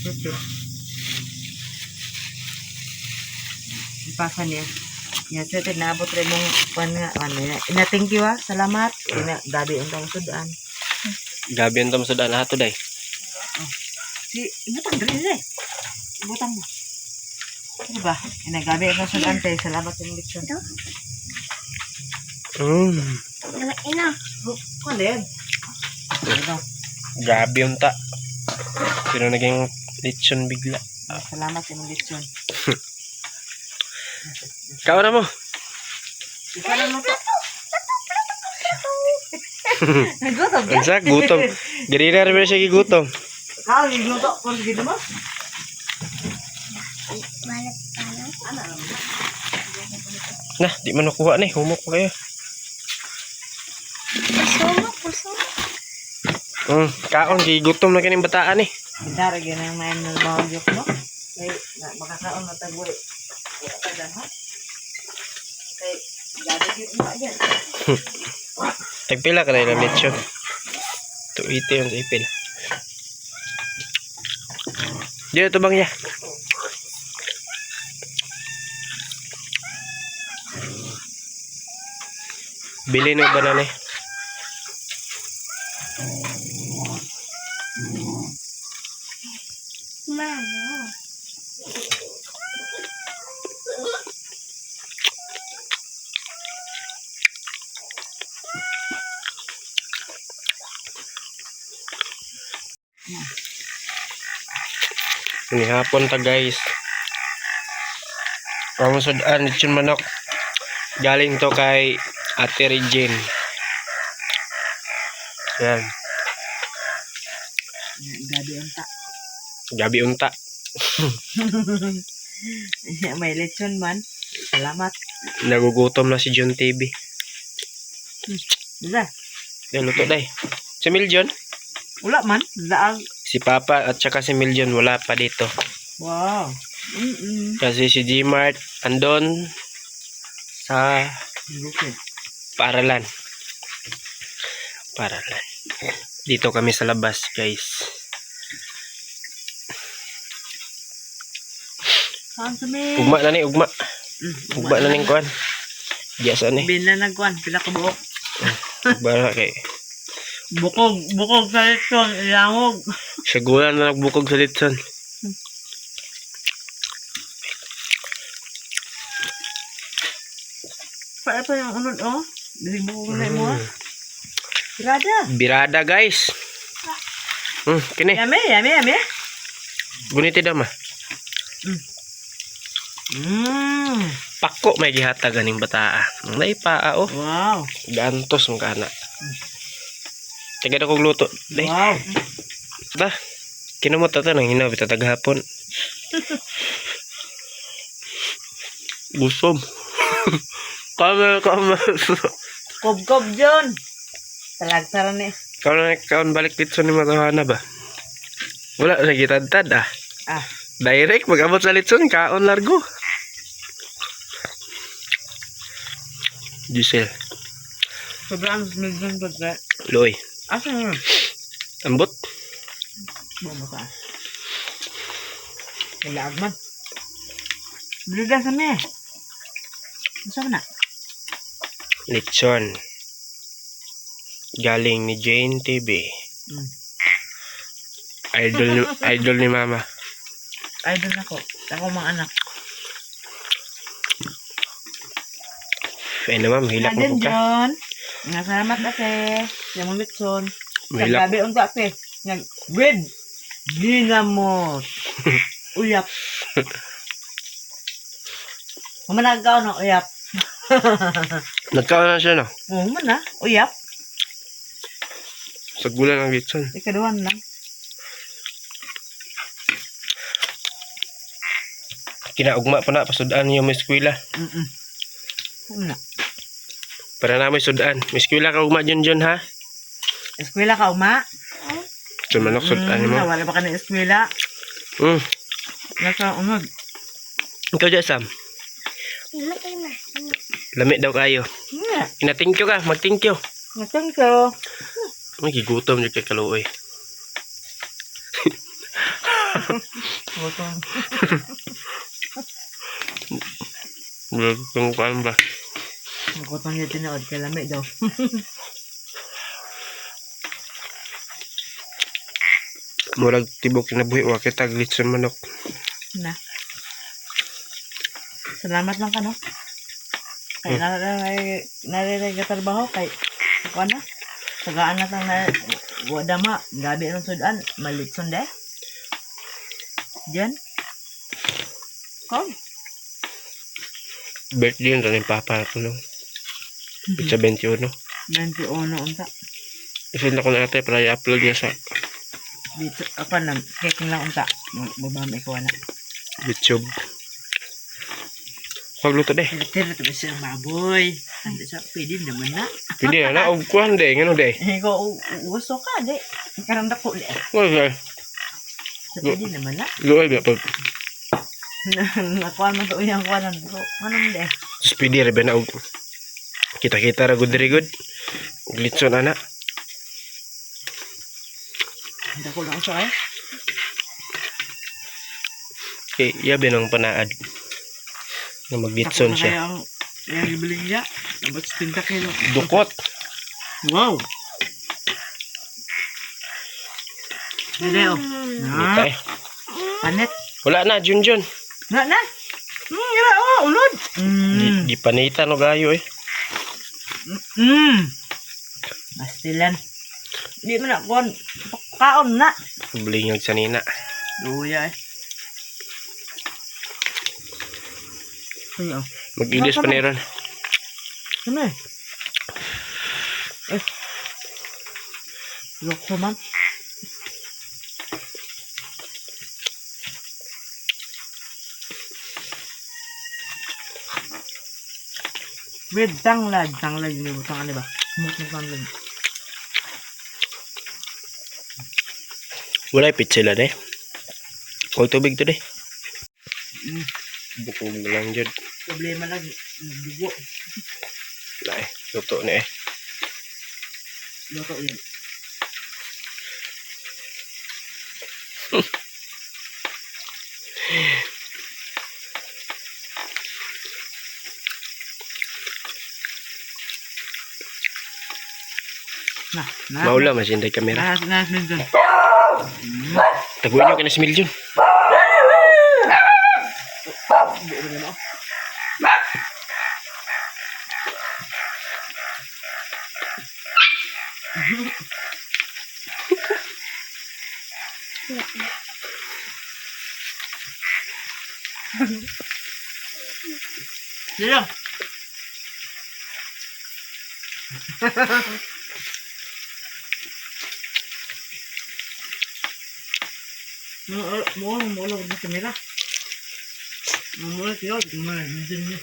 Ito. Ipasa niya. Yan, sir, tinabot rin mong pan nga. Ano, yan. Ina, thank you ah. Salamat. Ina, gabi ang tang sudaan. Gabi ang tamsudan ato day. Si, ibutang dali eh. Ibutang mo. Ano ba? Ina, gabi ang tang sudaan tayo. Salamat sa leksyon. Mm. Ina. Ano yan? Ito. Gabi yung ta. Pero naging lechon bigla. Salamat sa leksyon. Ikaw na mo. Ikaw na mo to. Nagutom ka? Ansa, gutom. Ganina rin siya gigutom. Kau nagluto ko gitu mo? Nah, di man nakuha ni. Humok pa kayo. Pusumok, pusumok. Hmm, kaon, gigutom na kining bataan eh. Kita rin yun ang main ng joke mo. Kay, makakaon na tayo. Wala ka dyan, ha? Kay, yun mo yan. Tagpila ka na ilang lechon. Tuwiti yung sa ipil. Dito to bang ya? Bili na ba na ni? Mano. Ini hapon ta guys. Pamusodaan lechon manok. Galing to kay Ate Regine. Yan. Gabi ang ta. Gabi unta. May lechon man. Salamat. Nagugutom na si John TV. Dila. Yan, luto day. Si Miljon. Wala man. Laang. Si Papa at saka si Miljon wala pa dito. Wow. Mm-mm. Kasi si Gmart andon sa Lupit. paralan. Paralan. Dito kami sa labas, guys. Saan sa may? Ugma na ni, ugma. Mm, Ugma na ning kuan. Diya sa ni. Bin na nagkuhan. Pila ka buok. Ugma na kay. Bukog. Bukog sa lechon. Ilangog. Siguran na nagbukog sa litson. Paano pa yung unod, oh? Bilig bukog na mo, ah. Mm. Tirada. Birada, guys. Hmm, kini. Yummy, yummy, yummy. Guniti daw ma. Mmm. Pako may gihatag ganing bataa. Naipaa oh. Wow. Gantos ang kana. Taga na kong luto. Day. Wow. Ta. Kinamot ata nang hinaw bita taghapon. Gusom. Kamel, kamel. Kob-kob dyan. Talagsaran ni. Kau na kaon balik dito ni Matahana ba? Wala lagi tad ah. Ah. Direct mag-abot sa litson kaon largo. Giselle. Sobrang smigong to, tre. Loy. Asa nga? Ambot. Bumba ka. Kailag man. Biliga sa me. Asa na? Litson. Galing ni Jane TV. Mm. Idol ni, idol ni Mama. Idol ako. Ako mga anak. Ay naman, mahilak mo Adyan, po ka. John. Nga salamat kasi. Yung mga mitson. Mahilak. Naglabi unta kasi. Nag, bread. Dinamos. Uyap. Kumanagaw ng uyap. Nagkaon na siya no. Oo man na. Uyap. Sa gulan ng litson. Ikaduhan lang. Kinaugma pa na, pasudaan yung may eskwela. Mm-mm. Ano na? Para na may sudaan. May eskwela ka ugma dyan dyan ha. Eskwela ka, uma? So manok sudaan Mm, mo. wala pa ka na eskwela. Mm. Nasa unod. Ikaw dyan Sam. Namatay na. Lami daw kayo. Yeah. Ina-thank you ka. Mag-thank you. Thank you. May gigutom dyan kay Kaluoy. Murag kung kuan ba. Butong niya tinood. Kay lamig daw. Murag tibok kinabuhi wa kita glitson manok. Na. Salamat lang ka, no? Kay Hmm. narinig narinig ka trabaho kay ako na. Tagaan na tang na wada ma. Gabi ng sudan. Malitson de. Diyan. Kom. Birthday yun rin papa ko no. Pizza 21. 21 unta. Isend ako na ate para i-upload niya sa Dito, ako na, checking lang unta. Babami ko na. YouTube. Pagluto de. Tira to siya maboy. Ando sa pwede naman na. Pwede na na. Og kuhan de. Ngano de. Eh, ko gusto ka, de. Karanda ko, de. Wala. Sa pwede naman na. Luoy ba pag. Nakuha mo to yung kuha ng bro. Ano mo, de? Tapos pwede rin ba na og. Kita-kita ra good good. Glitson ana. Hindi ko lang siya, eh. Kay iya binang panaad. Na maglitson siya. ang bibili niya. Dapat 70 kilo. Dukot. Wow! Dede, oh. Na, eh. panit. Wala na, Junjun. Na, na. Hmm, gira, oh, ulod. Mm. Di, di panita no gayo eh. Mm. Mastilan. Di mo na, kon. Kaon na. Blingag sa nina. Luya, eh. Oh. Mag-ilis pa ni ron. Ano eh? Eh. Loko man. With tanglad. Tanglad yun yung ano ba? Smooth na tanglad. Wala pizza la de. Kung tubig to de. Mm. Bukog na lang dyan. Problema lang. Dugo. Wala eh. Luto na eh. Loko yun. Na, na. Maula masinday kamera. Nahas, nahas din dun. Taguin nyo kina Smil Jun. Sige. Mo mo lo di kamera. Mo mo tiyo, mo mo din ni.